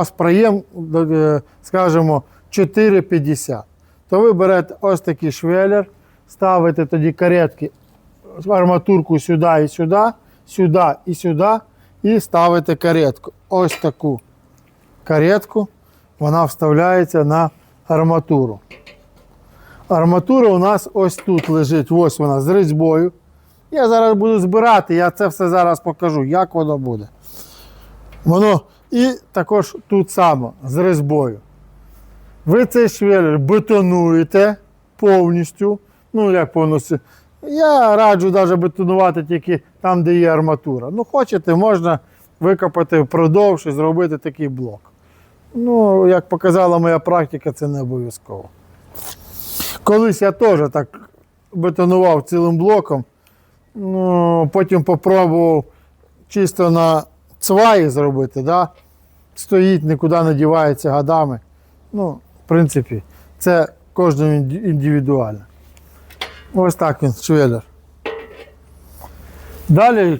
вас проєм, е, скажімо, 4,50. То ви берете ось такий швеллер, ставите тоді каретки, арматурку сюди і сюди, сюди і сюди, і ставите каретку. Ось таку каретку, вона вставляється на арматуру. Арматура у нас ось тут лежить, ось вона з різьбою. Я зараз буду збирати, я це все зараз покажу, як воно буде. Воно і також тут само з різьбою. Ви цей швеллер бетонуєте повністю. Ну, як повністю. Я раджу навіть бетонувати тільки там, де є арматура. Ну, хочете, можна викопати впродовж і зробити такий блок. Ну, як показала моя практика, це не обов'язково. Колись я теж так бетонував цілим блоком. Ну, потім попробував чисто на цваї зробити, да? стоїть, нікуди не дівається годами. Ну, в принципі, це кожному індивідуально. Ось так він, швелер. Далі